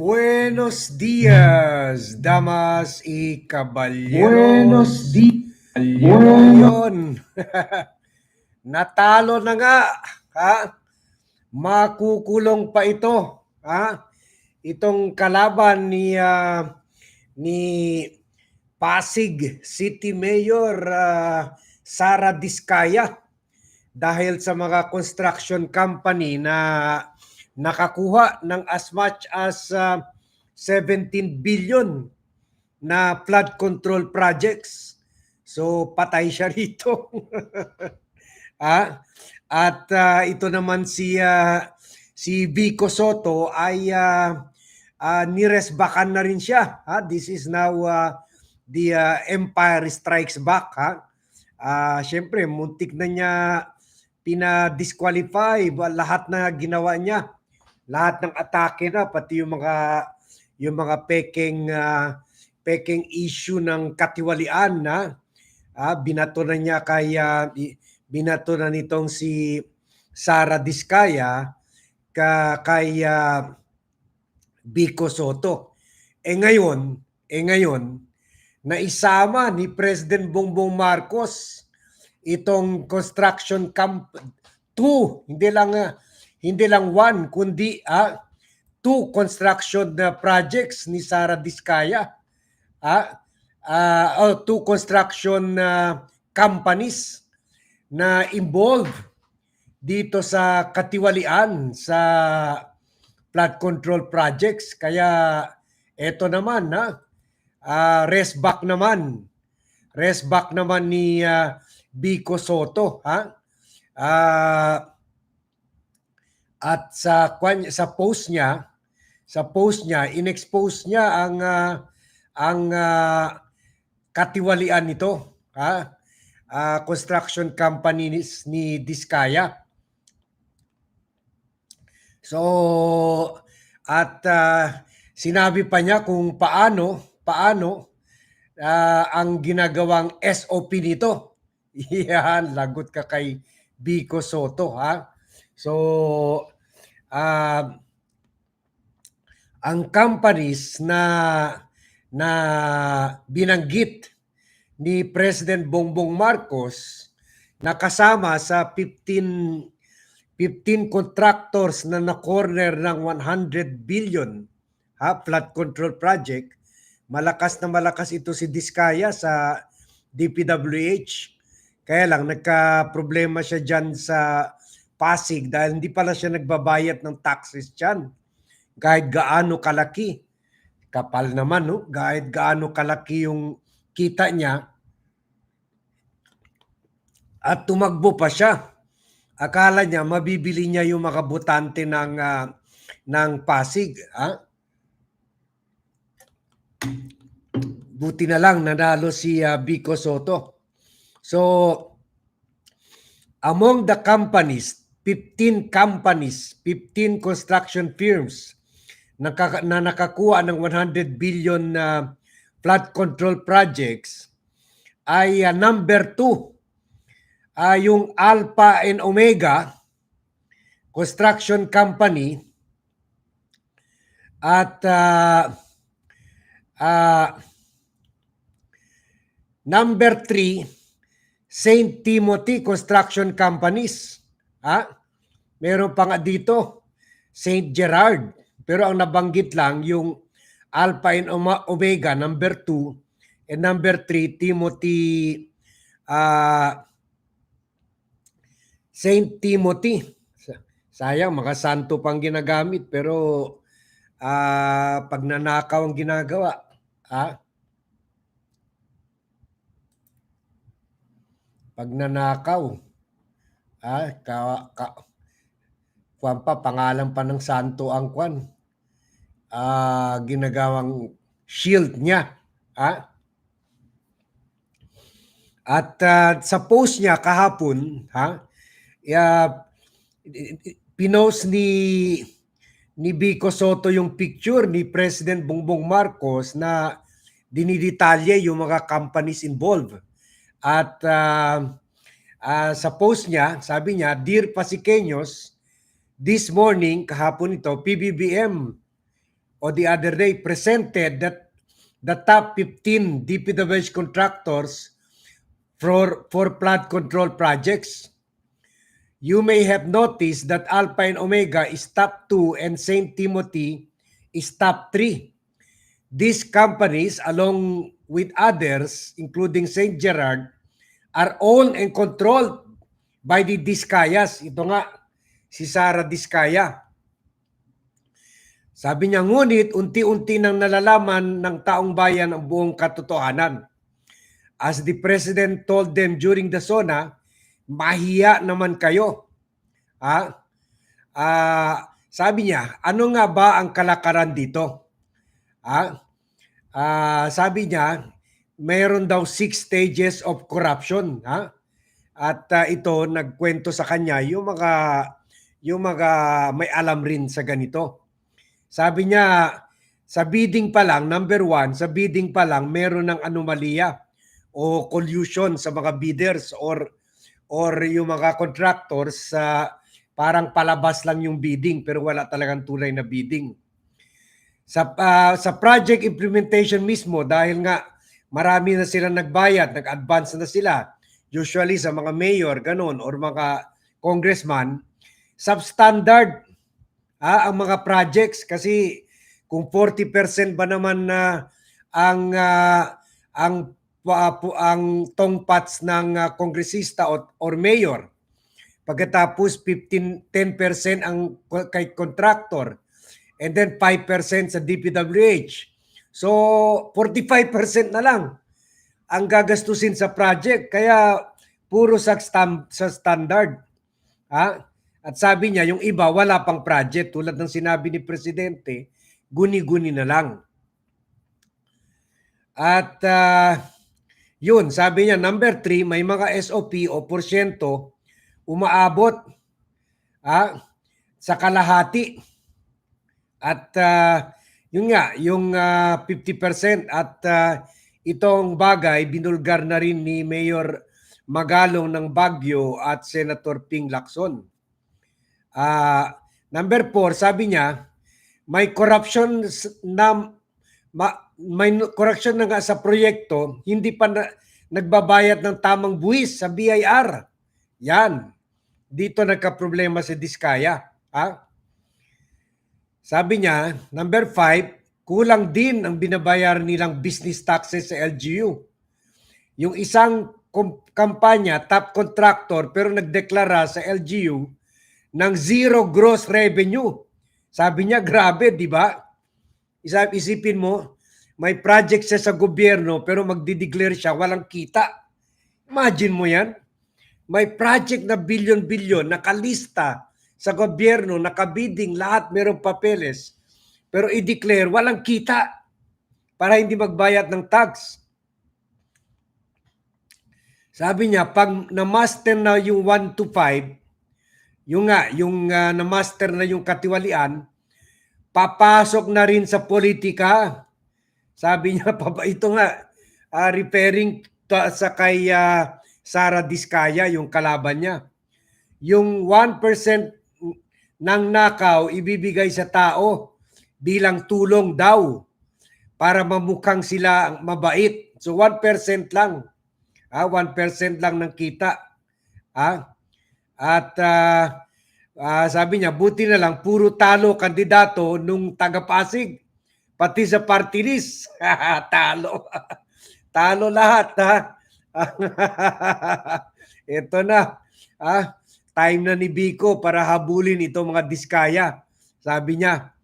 Buenos días, damas y caballeros. Buenos días. Yun. Natalo na nga. Ha? Makukulong pa ito. Ha? Itong kalaban ni ah, ni Pasig City Mayor ah, Sara Diskaya dahil sa mga construction company na nakakuha ng as much as ah, 17 billion na flood control projects. So patay siya rito. ah, at ah, ito naman si ah, si Vico Soto ay ah, ah, niresbakan na rin siya. Ha? This is now ah, the ah, Empire Strikes Back. Ha? Ah, Siyempre, muntik na niya pina-disqualify lahat na ginawa niya. Lahat ng atake na, pati yung mga yung mga peking ah, peking issue ng katiwalian na ah, binato na niya kay ah, binato na nitong si Sara Diskaya ka kay ah, Vico Soto. Eh ngayon, eh ngayon, naisama ni President Bongbong Marcos itong construction camp two, hindi lang ah, hindi lang one kundi ah, two construction na projects ni Sara Diskaya. Ah, ah, oh, two construction ah, companies na involved dito sa katiwalian sa flood control projects. Kaya eto naman na ah, rest back naman. Rest back naman ni ah, Vico Soto, ha? Ah, at sa sa post niya, sa post niya, inexpose niya ang ah, ang ah, katiwalian nito, ha? Ah, construction company ni, ni Diskaya. So at ah, sinabi pa niya kung paano paano ah, ang ginagawang SOP nito. Yan, lagot ka kay Vico Soto ha. So ah, ang companies na na binanggit ni President Bongbong Marcos na kasama sa 15 15 contractors na na-corner ng 100 billion ha, flood control project. Malakas na malakas ito si Diskaya sa DPWH. Kaya lang nagka-problema siya dyan sa Pasig dahil hindi pala siya nagbabayad ng taxes dyan. Kahit gaano kalaki. Kapal naman, no? Kahit gaano kalaki yung kita niya. At tumakbo pa siya akala niya mabibili niya yung mga botante ng ah, ng Pasig, ha? Buti na lang nanalo si ah, Vico Soto. So among the companies, 15 companies, 15 construction firms na, na nakakuha ng 100 billion na flood control projects ay ah, number 2 ah yung Alpha and Omega Construction Company at ah, ah, number 3 St. Timothy Construction Companies. Ha? Meron pa nga dito St. Gerard. Pero ang nabanggit lang yung Alpha and Omega number 2 and number 3 Timothy ah Saint Timothy. Sa- Sayang, mga santo pang ginagamit pero ah pag nanakaw ang ginagawa. Ha? Pag nanakaw. Ah, ka, ka, kwan pa, pangalan pa ng santo ang kwan. Ah, ginagawang shield niya. Ha? At ah, sa post niya kahapon, ha? Yeah, pinost ni ni Vico Soto yung picture ni President Bongbong Marcos na dinidetalye yung mga companies involved. At ah, ah, sa post niya, sabi niya, Dear Pasiqueños, this morning, kahapon ito, PBBM or the other day presented that the top 15 DPWH contractors for, for flood control projects. You may have noticed that Alpha and Omega is top 2 and St. Timothy is top 3. These companies, along with others, including St. Gerard, are owned and controlled by the Discayas. Ito nga, si Sara Discaya. Sabi niya, ngunit unti-unti nang nalalaman ng taong bayan ang buong katotohanan. As the President told them during the SONA, mahiya naman kayo. Ah, ah, sabi niya, ano nga ba ang kalakaran dito? Ah, ah, sabi niya, mayroon daw six stages of corruption. Ha? At ah, ito, nagkwento sa kanya yung mga, yung mga may alam rin sa ganito. Sabi niya, sa bidding pa lang, number one, sa bidding pa lang, meron ng anomalya o collusion sa mga bidders or or yung mga contractors sa parang palabas lang yung bidding pero wala talagang tunay na bidding. Sa ah, sa project implementation mismo dahil nga marami na sila nagbayad, nag-advance na sila. Usually sa mga mayor ganun or mga congressman, substandard ah, ang mga projects kasi kung 40% ba naman na ang ah, ang pu- ang tongpats ng ah, kongresista or, or mayor pagkatapos 15 10% ang kay contractor and then 5% sa DPWH so 45% na lang ang gagastusin sa project kaya puro sa stam- sa standard ha at sabi niya, yung iba wala pang project tulad ng sinabi ni Presidente, guni-guni na lang. At ah, yun, sabi niya, number three, may mga SOP o porsyento umaabot ah, sa kalahati. At ah, yun nga, yung ah, 50% at ah, itong bagay binulgar na rin ni Mayor Magalong ng Bagyo at Senator Ping Lacson. Ah, number four, sabi niya, may corruption na ma, may corruption na nga sa proyekto, hindi pa na, nagbabayad ng tamang buwis sa BIR. Yan. Dito nagka-problema si Diskaya. Ha? Sabi niya, number five, kulang din ang binabayar nilang business taxes sa LGU. Yung isang kampanya, top contractor, pero nagdeklara sa LGU, ng zero gross revenue. Sabi niya, grabe, di ba? Isipin mo, may project siya sa gobyerno pero magdi-declare siya, walang kita. Imagine mo yan. May project na bilyon-bilyon, nakalista sa gobyerno, nakabiding, lahat merong papeles. Pero i-declare, walang kita para hindi magbayad ng tax. Sabi niya, pag na-master na yung 1 to 5, yung nga, yung ah, na-master na yung katiwalian, papasok na rin sa politika. Sabi niya, ito nga, ah, referring to, sa kay ah, Sara Diskaya, yung kalaban niya. Yung 1% ng nakaw ibibigay sa tao bilang tulong daw para mamukhang sila mabait. So 1% lang. Ah, 1% lang ng kita. Ah, at ah, ah, sabi niya, buti na lang, puro talo kandidato nung taga-Pasig. Pati sa party list. talo. talo lahat, ha? Ito na. Ah, time na ni Biko para habulin itong mga diskaya. Sabi niya.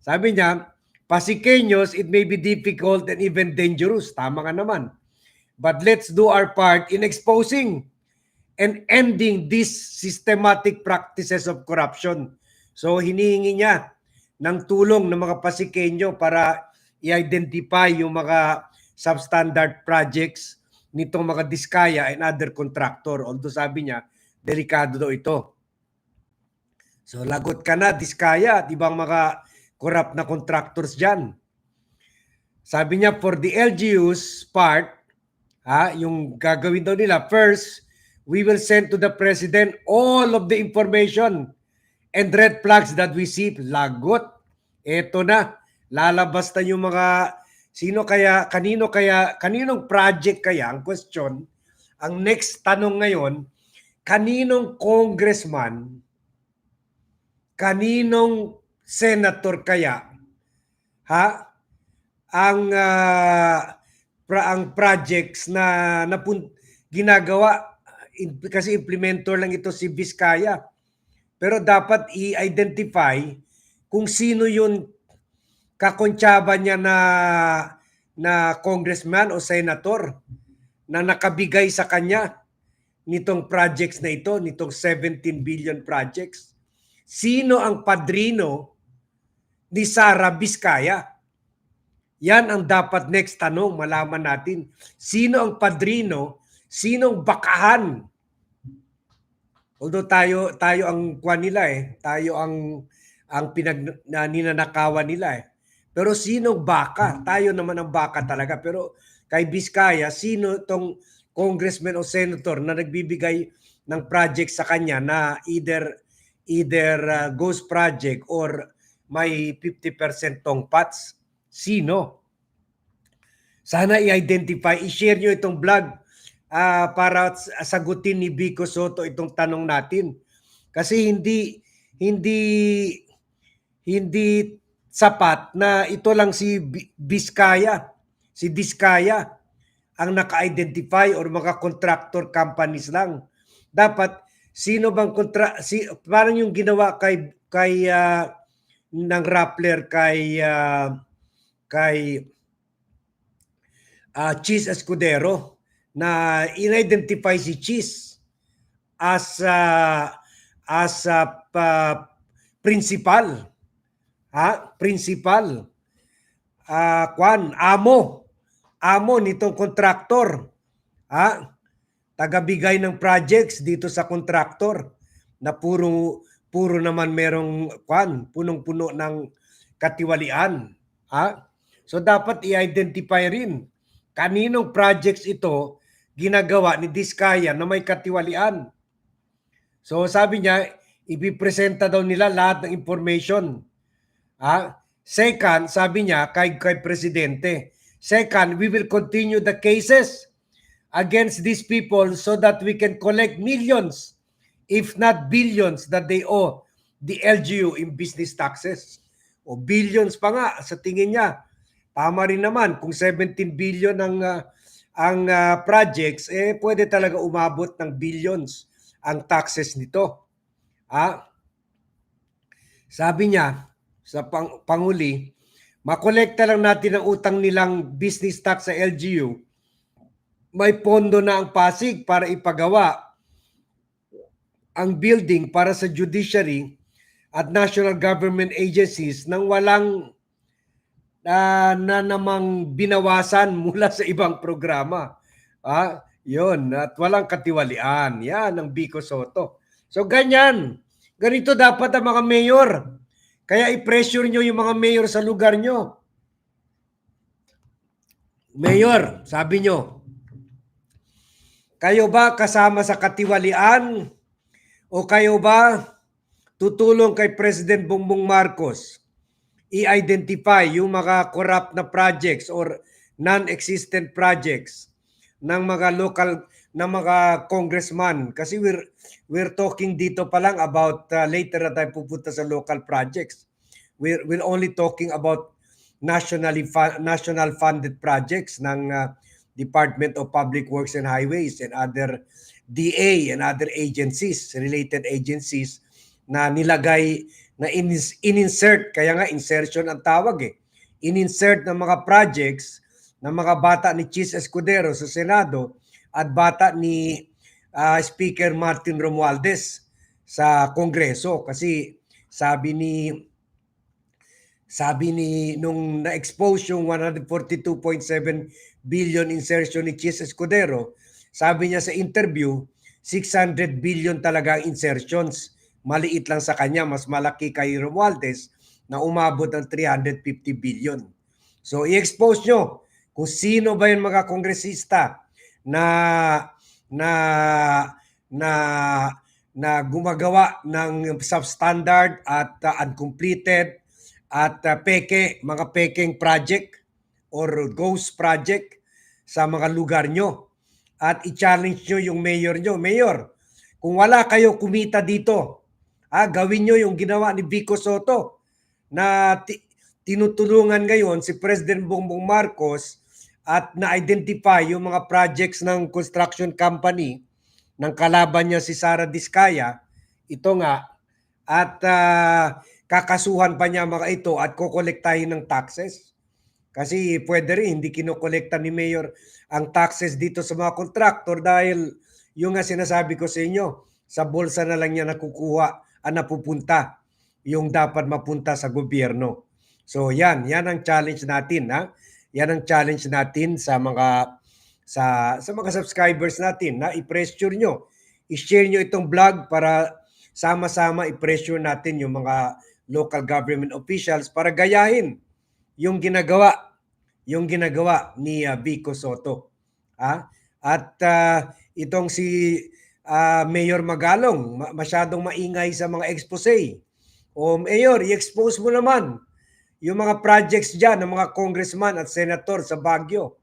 Sabi niya, Pasikeños, it may be difficult and even dangerous. Tama nga naman. But let's do our part in exposing and ending these systematic practices of corruption. So hinihingi niya ng tulong ng mga Pasikeño para i-identify yung mga substandard projects nitong mga Diskaya and other contractor. Although sabi niya, delikado daw ito. So lagot ka na, Diskaya, at ibang mga corrupt na contractors dyan. Sabi niya, for the LGU's part, ha, yung gagawin daw nila, first, we will send to the President all of the information and red flags that we see. Lagot. Ito na. lalabas na yung mga sino kaya kanino kaya kaninong project kaya ang question ang next tanong ngayon kaninong congressman kaninong senator kaya ha ang ah, pra, ang projects na napun, ginagawa? In- kasi implementor lang ito si Vizcaya. Pero dapat i-identify kung sino yung kakontsaba niya na na congressman o senator na nakabigay sa kanya nitong projects na ito, nitong 17 billion projects. Sino ang padrino ni Sara Vizcaya? Yan ang dapat next tanong, malaman natin. Sino ang padrino? Sinong bakahan? Although tayo tayo ang kwan nila eh, tayo ang ang pinag na, ninanakawan nila eh. Pero sino baka? Tayo naman ang baka talaga. Pero kay Vizcaya, sino tong congressman o senator na nagbibigay ng project sa kanya na either either uh, ghost project or may 50% tong pats? Sino? Sana i-identify, i-share nyo itong vlog ah, para sagutin ni Vico Soto itong tanong natin. Kasi hindi hindi hindi sapat na ito lang si Bi- Vizcaya, si Vizcaya ang naka-identify or mga contractor companies lang. Dapat sino bang kontra si parang yung ginawa kay kay ah, ng Rappler kay ah, kay ah, Cheese Escudero na in-identify si Cheese as ah, as a principal. Ha? Principal. Ah kwan amo amo nitong kontraktor. Ha? Tagabigay ng projects dito sa kontraktor na puro puro naman merong kwan punong-puno ng katiwalian. Ha? So dapat i-identify rin kaninong projects ito ginagawa ni Diskaya na may katiwalian. So sabi niya ipipresenta daw nila lahat ng information. Ah, second, sabi niya kay kay presidente. Second, we will continue the cases against these people so that we can collect millions if not billions that they owe the LGU in business taxes. O billions pa nga sa tingin niya. Tama rin naman kung 17 billion ang ah, ang ah, projects eh pwede talaga umabot ng billions ang taxes nito. Ah, sabi niya, sa pang, panguli, makolekta lang natin ang utang nilang business tax sa LGU. May pondo na ang Pasig para ipagawa ang building para sa judiciary at national government agencies nang walang ah, na namang binawasan mula sa ibang programa. Ah, 'yon at walang katiwalian. Yan ang Bico Soto. So ganyan. Ganito dapat ang mga mayor. Kaya i-pressure nyo yung mga mayor sa lugar nyo. Mayor, sabi nyo, kayo ba kasama sa katiwalian o kayo ba tutulong kay President Bongbong Marcos i-identify yung mga corrupt na projects or non-existent projects ng mga local ng mga congressman. Kasi we're we're talking dito pa lang about uh, later na tayo pupunta sa local projects. We're we're only talking about nationally fu- national funded projects ng uh, Department of Public Works and Highways and other DA and other agencies related agencies na nilagay na in- in-insert. Kaya nga insertion ang tawag eh. In-insert ng mga projects ng mga bata ni Chis Escudero sa Senado at bata ni ah, Speaker Martin Romualdez sa Kongreso kasi sabi ni sabi ni nung na-expose yung 142.7 billion insertion ni Chis Escudero, sabi niya sa interview, 600 billion talaga ang insertions. Maliit lang sa kanya, mas malaki kay Romualdez na umabot ng 350 billion. So i-expose nyo kung sino ba yung mga kongresista na na na na gumagawa ng substandard at uh, uncompleted at uh, peke, mga peking project or ghost project sa mga lugar nyo. At i-challenge nyo yung mayor nyo. Mayor, kung wala kayo kumita dito, ah, gawin nyo yung ginawa ni Vico Soto na ti- tinutulungan ngayon si President Bongbong Marcos at na-identify yung mga projects ng construction company ng kalaban niya si Sara Diskaya. Ito nga, at ah, kakasuhan pa niya mga ito at kokolektahin ng taxes. Kasi pwede rin, hindi kinokolekta ni Mayor ang taxes dito sa mga kontraktor dahil yung nga sinasabi ko sa inyo, sa bulsa na lang niya nakukuha, ang napupunta yung dapat mapunta sa gobyerno. So yan, yan ang challenge natin. Ha? Yan ang challenge natin sa mga sa sa mga subscribers natin na i-pressure nyo. I-share nyo itong vlog para sama-sama i-pressure natin yung mga local government officials para gayahin yung ginagawa yung ginagawa ni uh, Vico Soto. Ah? At ah, itong si ah, Mayor Magalong ma- masyadong maingay sa mga expose. O Mayor, i-expose mo naman yung mga projects dyan ng mga congressman at senator sa Baguio.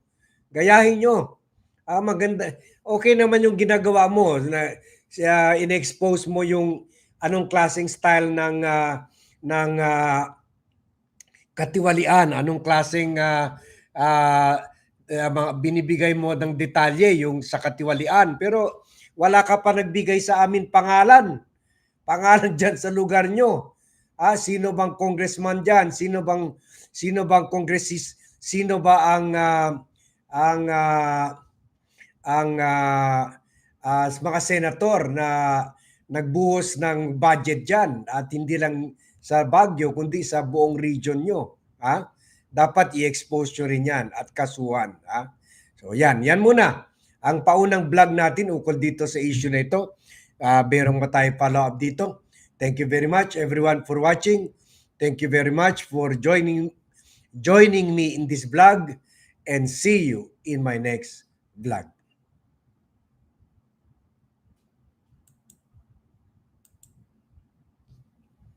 Gayahin nyo. Ah, maganda. Okay naman yung ginagawa mo na uh, in-expose mo yung anong klaseng style ng ah, ng ah, katiwalian, anong klaseng ah, ah, ah, mga binibigay mo ng detalye yung sa katiwalian. Pero wala ka pa nagbigay sa amin pangalan. Pangalan dyan sa lugar nyo. Ah, sino bang congressman diyan? Sino bang sino bang congressist? Sino ba ang ah, ang ah, ang ah, ah, mga senator na nagbuhos ng budget diyan at hindi lang sa Baguio kundi sa buong region nyo. Ha? Dapat i-expose nyo rin yan at kasuhan. Ha? So yan, yan muna. Ang paunang vlog natin ukol dito sa issue na ito. Uh, berong ba tayo follow up dito? Thank you very much everyone for watching. Thank you very much for joining joining me in this vlog and see you in my next vlog.